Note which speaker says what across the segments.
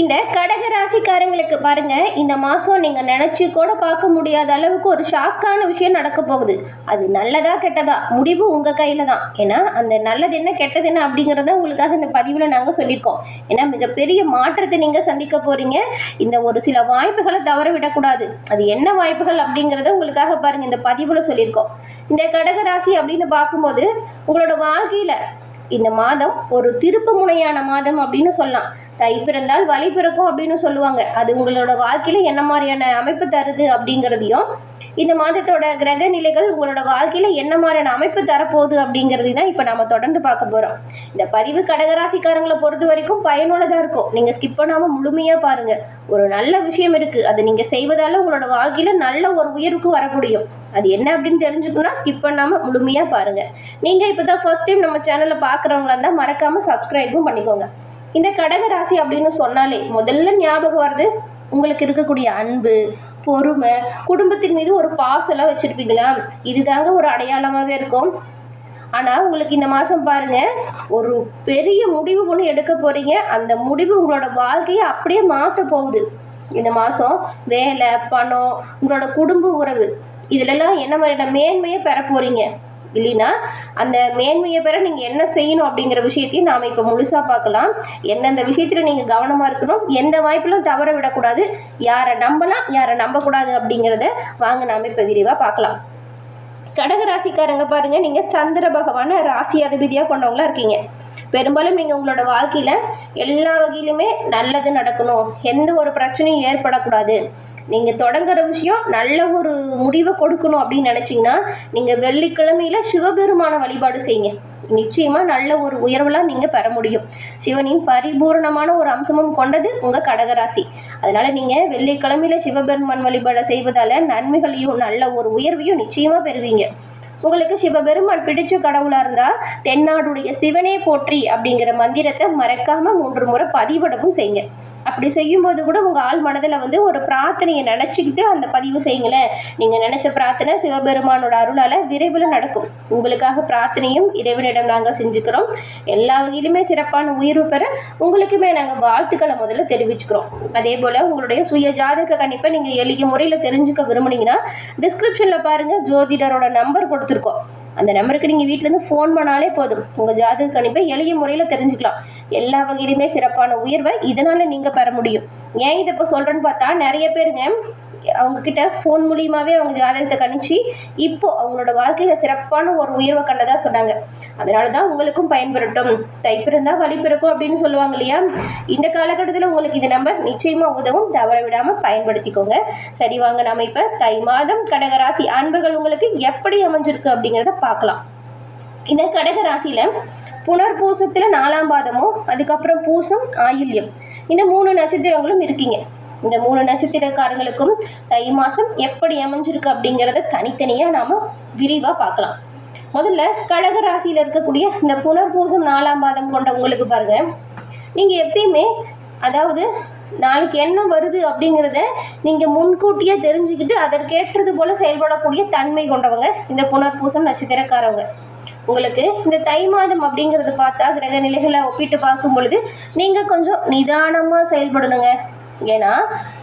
Speaker 1: இந்த கடக ராசிக்காரங்களுக்கு பாருங்க இந்த மாதம் நீங்கள் நினச்சி கூட பார்க்க முடியாத அளவுக்கு ஒரு ஷாக்கான விஷயம் நடக்க போகுது. அது நல்லதா கெட்டதா? முடிவு உங்கள் கையில் தான். ஏன்னா அந்த நல்லது என்ன கெட்டது என்ன அப்படிங்கிறத உங்களுக்காக இந்த பதிவில் நாங்கள் சொல்லியிருக்கோம். ஏன்னா மிகப்பெரிய மாற்றத்தை நீங்கள் சந்திக்க போகிறீங்க இந்த ஒரு சில வாய்ப்புகளை தவற விடக்கூடாது. அது என்ன வாய்ப்புகள் அப்படிங்கிறத உங்களுக்காக பாருங்கள் இந்த பதிவில் சொல்லியிருக்கோம். இந்த கடக ராசி அப்படின்னு பார்க்கும்போது உங்களோட வாழ்க்கையில் இந்த மாதம் ஒரு திருப்பு முனையான மாதம் அப்படின்னு சொல்லலாம். தை பிறந்தால் வழி பிறக்கும் அப்படின்னு சொல்லுவாங்க. அது உங்களோட வாழ்க்கையில என்ன மாதிரியான அமைப்பு தருது அப்படிங்கிறதையும் இந்த மாதத்தோட கிரக நிலைகள் உங்களோட வாழ்க்கையில என்ன மாதிரியான அமைப்பு தரப்போகுது அப்படிங்கிறது தான் இப்போ நம்ம தொடர்ந்து பார்க்க போறோம். இந்த பதிவு கடகராசிக்காரங்களை பொறுத்த வரைக்கும் பயனுள்ளதா இருக்கும். நீங்க ஸ்கிப் பண்ணாம முழுமையா பாருங்க. ஒரு நல்ல விஷயம் இருக்கு. அதை நீங்க செய்வதால உங்களோட வாழ்க்கையில நல்ல ஒரு உயர்வுக்கு வர முடியும். அது என்ன அப்படின்னு தெரிஞ்சுக்கணும்னா ஸ்கிப் பண்ணாம முழுமையா பாருங்க. நீங்க இப்பதான் ஃபர்ஸ்ட் டைம் நம்ம சேனலை பார்க்குறவங்களா இருந்தால் மறக்காம சப்ஸ்கிரைபும் பண்ணிக்கோங்க. இந்த கடக ராசி அப்படின்னு சொன்னாலே முதல்ல ஞாபகம் வருது உங்களுக்கு இருக்கக்கூடிய அன்பு பொறுமை குடும்பத்தின் மீது ஒரு பாசெல்லாம் வச்சுருப்பீங்களா? இதுதாங்க ஒரு அடையாளமாகவே இருக்கும். ஆனால் உங்களுக்கு இந்த மாதம் பாருங்க ஒரு பெரிய முடிவு ஒன்று எடுக்க போகிறீங்க அந்த முடிவு உங்களோட வாழ்க்கையை அப்படியே மாற்ற போகுது. இந்த மாதம் வேலை பணம் உங்களோட குடும்ப உறவு. இதிலெல்லாம் என்ன மாதிரியான மேன்மையை பெற போகிறீங்க இல்லைன்னா அந்த மேன்மையை பெற நீங்கள் என்ன செய்யணும் அப்படிங்கிற விஷயத்தையும் நாம் இப்போ முழுசாக பார்க்கலாம். எந்தெந்த விஷயத்தில் நீங்கள் கவனமாக இருக்கணும் எந்த வாய்ப்பிலும் தவற விடக்கூடாது யாரை நம்பலாம் யாரை நம்பக்கூடாது அப்படிங்கிறத வாங்க நாம் இப்போ விரிவாக பார்க்கலாம். கடக ராசிக்காரங்க பாருங்க நீங்க சந்திர பகவான ராசி அதிபதியாக கொண்டவங்களா இருக்கீங்க. பெரும்பாலும் நீங்கள் உங்களோட வாழ்க்கையில் எல்லா வகையிலுமே நல்லது நடக்கணும். எந்த ஒரு பிரச்சனையும் ஏற்படக்கூடாது. நீங்கள் தொடங்குற விஷயம் நல்ல ஒரு முடிவை கொடுக்கணும் அப்படின்னு நினச்சிங்கன்னா நீங்கள் வெள்ளிக்கிழமையில சிவபெருமான வழிபாடு செய்யுங்க. நிச்சயமாக நல்ல ஒரு உயர்வெல்லாம் நீங்கள் பெற முடியும். சிவனின் பரிபூரணமான ஒரு அம்சமும் கொண்டது உங்கள் கடகராசி. அதனால் நீங்கள் வெள்ளிக்கிழமையில சிவபெருமான் வழிபாடு செய்வதால் நன்மைகளையும் நல்ல ஒரு உயர்வையும் நிச்சயமாக பெறுவீங்க. உங்களுக்கு சிவபெருமான் பிடிச்ச கடவுளா இருந்தா தென்னாடுடைய சிவனே போற்றி அப்படிங்கிற மந்திரத்தை மறக்காம மூன்று முறை பதிவிடவும் செய்யுங்க. அப்படி செய்யும்போது கூட உங்க ஆள் மனதில் வந்து ஒரு பிரார்த்தனையை நினச்சிக்கிட்டு அந்த பதிவு செய்யுங்களேன் நீங்க நினைச்ச பிரார்த்தனை சிவபெருமானோட அருளால விரைவில் நடக்கும். உங்களுக்காக பிரார்த்தனையும் இறைவனிடம் நாங்கள் செஞ்சுக்கிறோம். எல்லா வகையிலுமே சிறப்பான உயர்வு பெற உங்களுக்குமே நாங்கள் வாழ்த்துக்களை முதல்ல தெரிவிச்சுக்கிறோம். அதே போல் உங்களுடைய சுய ஜாதக கணிப்பை நீங்கள் எளிய முறையில் தெரிஞ்சுக்க விரும்புனீங்கன்னா டிஸ்கிரிப்ஷனில் பாருங்கள் ஜோதிடரோட நம்பர் கொடுத்துருக்கோம். அந்த நம்பருக்கு நீங்கள் வீட்டிலேருந்து ஃபோன் பண்ணாலே போதும். உங்கள் ஜாதக கணிப்பை எளிய முறையில் தெரிஞ்சுக்கலாம். எல்லா வகையிலுமே சிறப்பான உயர்வை இதனால் நீங்கள் பெற முடியும். ஏன் இதை இப்போ சொல்கிறேன்னு பார்த்தா நிறைய பேருங்க அவங்கக்கிட்ட ஃபோன் மூலியமாகவே அவங்க ஜாதகத்தை கணிச்சு இப்போ அவங்களோட வாழ்க்கையில் சிறப்பான ஒரு உயர்வை கண்டதாக சொன்னாங்க. அதனால தான் உங்களுக்கும் பயன்பெறட்டும் தை வழி பிறக்கும் அப்படின்னு சொல்லுவாங்க இல்லையா? இந்த காலகட்டத்தில் உங்களுக்கு இந்த நம்பர் நிச்சயமாக உதவும். தவற விடாமல் பயன்படுத்திக்கோங்க. சரி வாங்க நாம இப்போ தை மாதம் கடகராசி அன்பர்கள் உங்களுக்கு எப்படி அமைஞ்சிருக்கு அப்படிங்கிறத பார்க்கலாம். இந்த கடகராசியில் புனர்பூசத்தில் நாலாம் பாதமும் அதுக்கப்புறம் பூசம் ஆயில்யம். இந்த மூணு நட்சத்திரங்களும் இருக்கீங்க. இந்த மூணு நட்சத்திரக்காரங்களுக்கும் தை மாதம் எப்படி அமைஞ்சிருக்கு அப்படிங்கிறத தனித்தனியாக நாம் விரிவாக பார்க்கலாம். முதல்ல கடக ராசியில் இருக்கக்கூடிய இந்த புனர்பூசம் நாலாம் பாதம் கொண்ட உங்களுக்கு பாருங்க. நீங்கள் எப்பயுமே அதாவது நாளைக்கு என்ன வருது அப்படிங்கிறத நீங்கள் முன்கூட்டியே தெரிஞ்சுக்கிட்டு அதற்கேற்றது போல் செயல்படக்கூடிய தன்மை கொண்டவங்க இந்த புனர்பூசம் நட்சத்திரக்காரவங்க. உங்களுக்கு இந்த தை மாதம் அப்படிங்கிறது பார்த்தா கிரக நிலைகளை ஒப்பிட்டு பார்க்கும் பொழுது நீங்கள் கொஞ்சம் நிதானமாக செயல்படணுங்க. ஏன்னா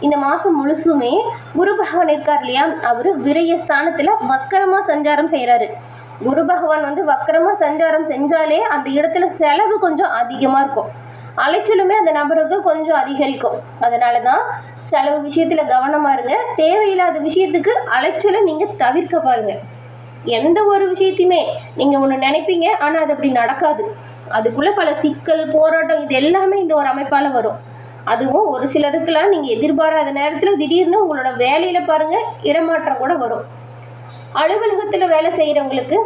Speaker 1: இந்த மாதம் முழுசுமே குரு பகவான் இருக்கார் இல்லையா? அவர் விரைய ஸ்தானத்தில் வக்கரமாக சஞ்சாரம் செய்கிறாரு குரு பகவான் வந்து வக்கரமாக சஞ்சாரம் செஞ்சாலே அந்த இடத்துல செலவு கொஞ்சம் அதிகமாக இருக்கும். அலைச்சலுமே அந்த நபருக்கு கொஞ்சம் அதிகரிக்கும். அதனால தான் செலவு விஷயத்தில் கவனமாக இருங்க. தேவையில்லாத விஷயத்துக்கு அலைச்சலை நீங்கள் தவிர்க்க பாருங்கள் எந்த ஒரு விஷயத்தையுமே நீங்கள் ஒன்று நினைப்பீங்க ஆனால் அது அப்படி நடக்காது. அதுக்குள்ளே பல சிக்கல் போராட்டம் இது எல்லாமே இந்த ஒரு அமைப்பால் வரும். அதுவும் ஒரு சிலருக்குலாம் நீங்கள் எதிர்பாராத நேரத்தில் திடீர்னு உங்களோட வேலையில் பாருங்கள் இடமாற்றம் கூட வரும். அலுவலகத்தில் வேலை செய்கிறவங்களுக்கு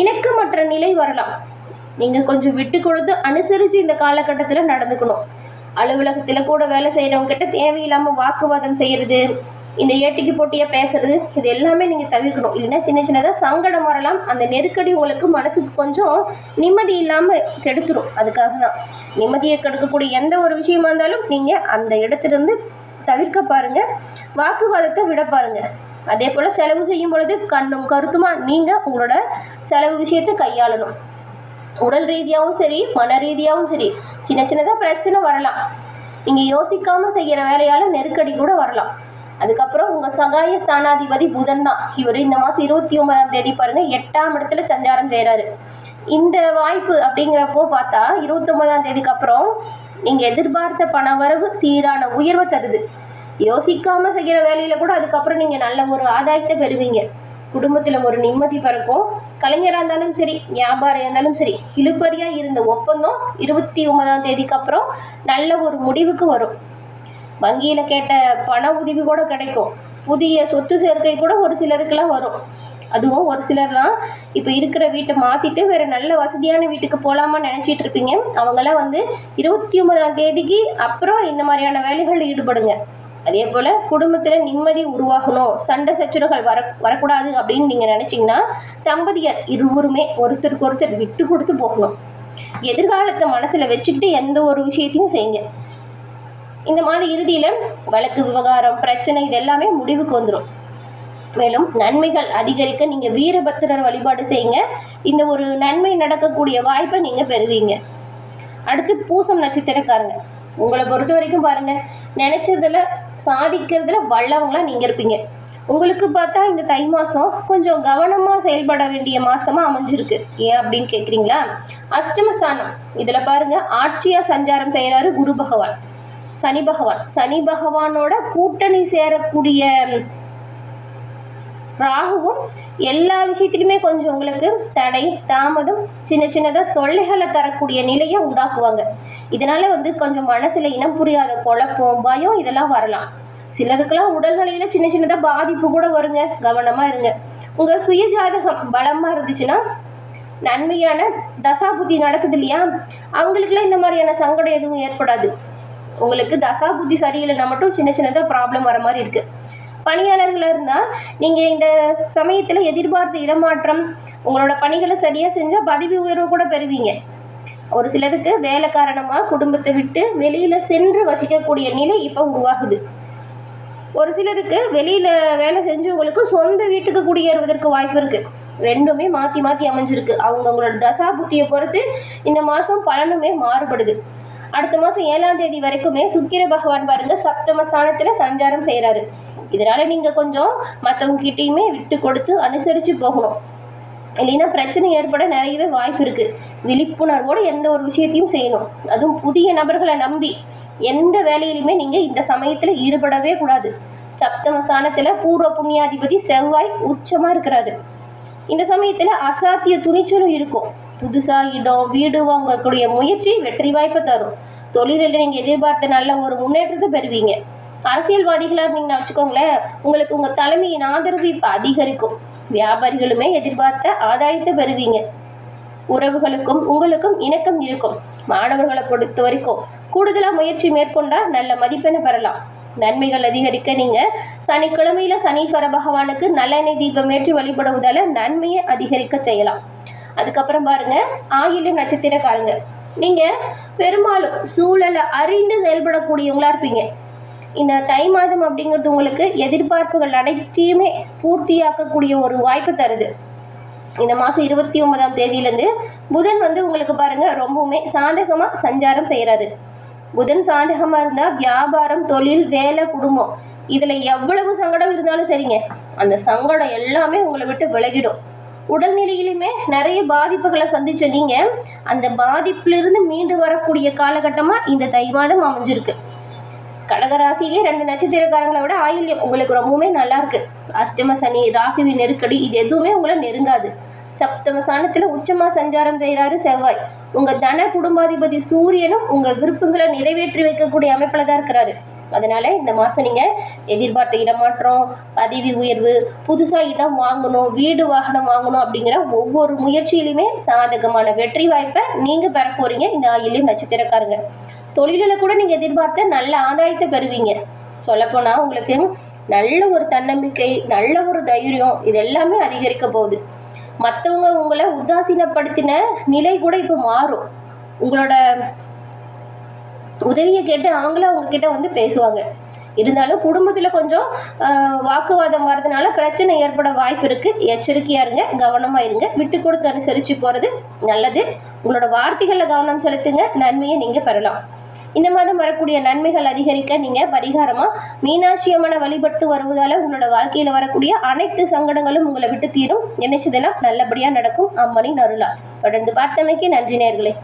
Speaker 1: இணக்கமற்ற நிலை வரலாம். நீங்கள் கொஞ்சம் விட்டு கொடுத்து அனுசரித்து இந்த காலகட்டத்தில் நடந்துக்கணும். அலுவலகத்தில் கூட வேலை செய்கிறவங்க கிட்ட தேவையில்லாமல் வாக்குவாதம் செய்கிறது இந்த ஏட்டிக்கு போட்டியாக பேசுறது இது எல்லாமே நீங்கள் தவிர்க்கணும். இல்லைன்னா சின்ன சின்னதாக சங்கடம் வரலாம். அந்த நெருக்கடி உங்களுக்கு மனசுக்கு கொஞ்சம் நிம்மதி இல்லாமல் கெடுத்துரும். அதுக்காக தான் நிம்மதியை கெடுக்கக்கூடிய எந்த ஒரு விஷயமா இருந்தாலும் நீங்கள் அந்த இடத்துலேருந்து தவிர்க்க பாருங்கள் வாக்குவாதத்தை விட பாருங்கள் அதே போல் செலவு செய்யும் பொழுது கண்ணும் கருத்துமா நீங்கள் உங்களோட செலவு விஷயத்தை கையாளணும். உடல் ரீதியாகவும் சரி மன ரீதியாகவும் சரி சின்ன சின்னதாக பிரச்சனை வரலாம். நீங்கள் யோசிக்காமல் செய்கிற வேலையால் நெருக்கடி கூட வரலாம். அதுக்கப்புறம் உங்கள் சகாய ஸ்தானாதிபதி புதன் தான். இவர் இந்த மாதம் இருபத்தி ஒன்பதாம் தேதி பாருங்க எட்டாம் இடத்துல சஞ்சாரம் செய்கிறாரு இந்த வாய்ப்பு அப்படிங்கிறப்போ பார்த்தா இருபத்தொன்பதாம் தேதிக்கு அப்புறம் நீங்கள் எதிர்பார்த்த பண வரவு சீரான உயர்வை தருது. யோசிக்காமல் செய்கிற வேலையில் கூட அதுக்கப்புறம் நீங்கள் நல்ல ஒரு ஆதாயத்தை பெறுவீங்க. குடும்பத்தில் ஒரு நிம்மதி பிறக்கும். கலைஞராக இருந்தாலும் சரி வியாபாரம் இருந்தாலும் சரி இழுபறியாக இருந்த ஒப்பந்தம் இருபத்தி ஒன்பதாம் தேதிக்கு அப்புறம் நல்ல ஒரு முடிவுக்கு வரும். வங்கியில் கேட்ட பண உதவி கூட கிடைக்கும். புதிய சொத்து சேர்க்கை கூட ஒரு சிலருக்கெல்லாம் வரும். அதுவும் ஒரு சிலர்லாம் இப்போ இருக்கிற வீட்டை மாற்றிட்டு வேறு நல்ல வசதியான வீட்டுக்கு போகலாமா நினச்சிட்டு இருப்பீங்க. அவங்கெல்லாம் வந்து இருபத்தி ஒன்பதாம் தேதிக்கு அப்புறம் இந்த மாதிரியான வேலைகளில் ஈடுபடுங்க. அதே போல் குடும்பத்தில் நிம்மதி உருவாகணும். சண்டை சச்சுரங்கள் வர வரக்கூடாது அப்படின்னு நீங்கள் நினச்சிங்கன்னா தம்பதியர் இருவருமே ஒருத்தருக்கு ஒருத்தர் விட்டு கொடுத்து போகணும். எதிர்காலத்தை மனசில் வச்சுக்கிட்டு எந்த ஒரு விஷயத்தையும் செய்யுங்க. இந்த மாத இறுதியில் வழக்கு விவகாரம் பிரச்சனை இது எல்லாமே முடிவுக்கு வந்துடும் மேலும் நன்மைகள் அதிகரிக்க நீங்கள் வீரபத்திரர் வழிபாடு செய்யுங்க. இந்த ஒரு நன்மை நடக்கக்கூடிய வாய்ப்பை நீங்கள் பெறுவீங்க. அடுத்து பூசம் நட்சத்திரக்காரங்க. உங்களை பொறுத்த வரைக்கும் பாருங்கள் நினச்சதில் சாதிக்கிறதுல வல்லவங்களாக நீங்கள் இருப்பீங்க. உங்களுக்கு பார்த்தா இந்த தை மாதம் கொஞ்சம் கவனமாக செயல்பட வேண்டிய மாதமாக அமைஞ்சிருக்கு. ஏன் அப்படின்னு கேட்குறீங்களா அஷ்டமஸ்தானம். இதில் பாருங்கள் ஆட்சியாக சஞ்சாரம் செய்கிறாரு குரு பகவான். சனி பகவான். சனி பகவானோட கூட்டணி சேரக்கூடிய ராகுவும் எல்லா விஷயத்திலுமே கொஞ்சம் உங்களுக்கு தடை தாமதம் சின்ன சின்னதாக தொல்லைகளை தரக்கூடிய நிலையை உண்டாக்குவாங்க. இதனால வந்து கொஞ்சம் மனசில் இனம் புரியாத குழப்பம் பயம் இதெல்லாம் வரலாம். சிலருக்கெல்லாம் உடல்நிலையில் சின்ன சின்னதாக பாதிப்பு கூட வருங்க. கவனமாக இருங்க. உங்கள் சுயஜாதகம் பலமாக இருந்துச்சுன்னா நன்மையான தசாபுத்தி நடக்குது இல்லையா? அவங்களுக்குலாம் இந்த மாதிரியான சங்கடம் எதுவும் ஏற்படாது. உங்களுக்கு தசாபுத்தி சரியில்லைன்னா மட்டும் சின்ன சின்னதாக ப்ராப்ளம் வர மாதிரி இருக்குது பணியாளர்களாக இருந்தால் நீங்கள் இந்த சமயத்தில் எதிர்பார்த்த இடமாற்றம் உங்களோட பணிகளை சரியாக செஞ்சால் பதவி உயர்வு கூட பெறுவீங்க. ஒரு சிலருக்கு வேலை காரணமாக குடும்பத்தை விட்டு வெளியில் சென்று வசிக்கக்கூடிய நிலை இப்போ உருவாகுது. ஒரு சிலருக்கு வெளியில் வேலை செஞ்சவங்களுக்கு சொந்த வீட்டுக்கு குடியேறுவதற்கு வாய்ப்பு இருக்குது ரெண்டுமே மாற்றி மாற்றி அமைஞ்சிருக்கு. அவங்க அவங்களோட தசா புத்தியை பொறுத்து இந்த மாதம் பலனுமே மாறுபடுது. அடுத்த மாதம் ஏழாம் தேதி வரைக்குமே சுக்கிர பகவான் பாருங்க சப்தம ஸ்தானத்தில் சஞ்சாரம் செய்கிறாரு இதனால நீங்கள் கொஞ்சம் மற்றவங்க கிட்டேயுமே விட்டு கொடுத்து அனுசரித்து போகணும். இல்லைன்னா பிரச்சனை ஏற்பட நிறையவே வாய்ப்பு இருக்குது விழிப்புணர்வோடு எந்த ஒரு விஷயத்தையும் செய்யணும். அதுவும் புதிய நபர்களை நம்பி எந்த வேலையிலுமே நீங்கள் இந்த சமயத்தில் ஈடுபடவே கூடாது. சப்தமஸ்தானத்தில் பூர்வ புண்ணியாதிபதி செவ்வாய் உச்சமாக இருக்கிறாரு. இந்த சமயத்தில் அசாத்திய துணிச்சலும் இருக்கும். புதுசாக இடம் வீடு வாங்கக்கூடிய முயற்சி வெற்றி வாய்ப்பு தரும். தொழிலில் நீங்கள் எதிர்பார்த்த நல்ல ஒரு முன்னேற்றத்தை பெறுவீங்க. அரசியல்வாதிகளாக இருந்தீங்கன்னா வச்சுக்கோங்களேன் உங்களுக்கு உங்கள் தலைமையின் ஆதரவு இப்போ அதிகரிக்கும். வியாபாரிகளுமே எதிர்பார்த்த ஆதாயத்தை பெறுவீங்க. உறவுகளுக்கும் உங்களுக்கும் இணக்கம் இருக்கும். மாணவர்களை பொறுத்த வரைக்கும் கூடுதலாக முயற்சி மேற்கொண்டால் நல்ல மதிப்பெண்ணை பெறலாம். நன்மைகள் அதிகரிக்க நீங்கள் சனிக்கிழமையில் சனீஸ்வர பகவானுக்கு நல்லெண்ணெய் தீபம் ஏற்றி வழிபடுவதால் நன்மையை அதிகரிக்க செய்யலாம். அதுக்கப்புறம் பாருங்க ஆயிலும் நட்சத்திரக்காரங்க. நீங்கள் பெரும்பாலும் சூழலை அறிந்து செயல்படக்கூடியவங்களா இருப்பீங்க. இந்த தை மாதம் அப்படிங்கிறது உங்களுக்கு எதிர்பார்ப்புகள் அனைத்தையுமே பூர்த்தியாக்கக்கூடிய ஒரு வாய்ப்பு தருது. இந்த மாதம் இருபத்தி ஒன்பதாம் தேதியிலேருந்து புதன் வந்து உங்களுக்கு பாருங்க ரொம்பவுமே சாதகமாக சஞ்சாரம் செய்கிறாரு புதன் சாதகமாக இருந்தால் வியாபாரம் தொழில் வேலை குடும்பம் இதில் எவ்வளவு சங்கடம் இருந்தாலும் சரிங்க. அந்த சங்கடம் எல்லாமே உங்களை விட்டு விலகிடும். உடல்நிலையிலுமே நிறைய பாதிப்புகளை சந்திச்ச நீங்கள் அந்த பாதிப்பிலிருந்து மீண்டு வரக்கூடிய காலகட்டமாக இந்த தை மாதம் அமைஞ்சிருக்கு. கடகராசிலேயே ரெண்டு நட்சத்திரக்காரங்களை விட ஆயில்யம் உங்களுக்கு ரொம்பவுமே நல்லா இருக்கு அஷ்டம சனி ராகுவி நெருக்கடி இது எதுவுமே உங்களை நெருங்காது. சப்தம ஸ்தானத்தில் உச்சமாக சஞ்சாரம் செய்கிறாரு செவ்வாய். உங்கள் தன குடும்பாதிபதி சூரியனும் உங்கள் விருப்பங்களை நிறைவேற்றி வைக்கக்கூடிய அமைப்பில் தான் இருக்கிறாரு. அதனால் இந்த மாதம் நீங்கள் எதிர்பார்த்த இடமாற்றம் பதவி உயர்வு புதுசாக இடம் வாங்கணும் வீடு வாகனம் வாங்கணும் அப்படிங்கிற ஒவ்வொரு முயற்சியிலுமே சாதகமான வெற்றி வாய்ப்பை நீங்கள் பெற போகிறீங்க இந்த ஆயிலையும் நட்சத்திரக்காரங்க. தொழிலில் கூட நீங்கள் எதிர்பார்த்த நல்ல ஆதாயத்தை பெறுவீங்க. சொல்லப்போனால் உங்களுக்கு நல்ல ஒரு தன்னம்பிக்கை நல்ல ஒரு தைரியம் இது எல்லாமே அதிகரிக்க போகுது. மற்றவங்க உங்களை உதாசீனப்படுத்தின நிலை கூட இப்போ மாறும். உங்களோட உதவியை கேட்டு அவங்களும் அவங்கக்கிட்ட வந்து பேசுவாங்க. இருந்தாலும் குடும்பத்தில் கொஞ்சம் ஆஹ், வாக்குவாதம் வர்றதுனால பிரச்சனை ஏற்பட வாய்ப்பு இருக்குது எச்சரிக்கையாக இருங்க கவனமாக இருங்க. விட்டு கொடுத்து அனுசரித்து போகிறது நல்லது. உங்களோட வார்த்தைகளில் கவனம் செலுத்துங்க. நன்மையை நீங்கள் பெறலாம். இந்த மாதம் வரக்கூடிய நன்மைகள் அதிகரிக்க நீங்கள் பரிகாரமாக மீனாட்சி அம்மனை வழிபட்டு வருவதால் உங்களோட வாழ்க்கையில் வரக்கூடிய அனைத்து சங்கடங்களும் உங்களை விட்டு தீரும். நினைச்சதெல்லாம் நல்லபடியாக நடக்கும். அம்மனின் அருளா தொடர்ந்து பார்த்தமைக்கு நன்றி நேர்களே.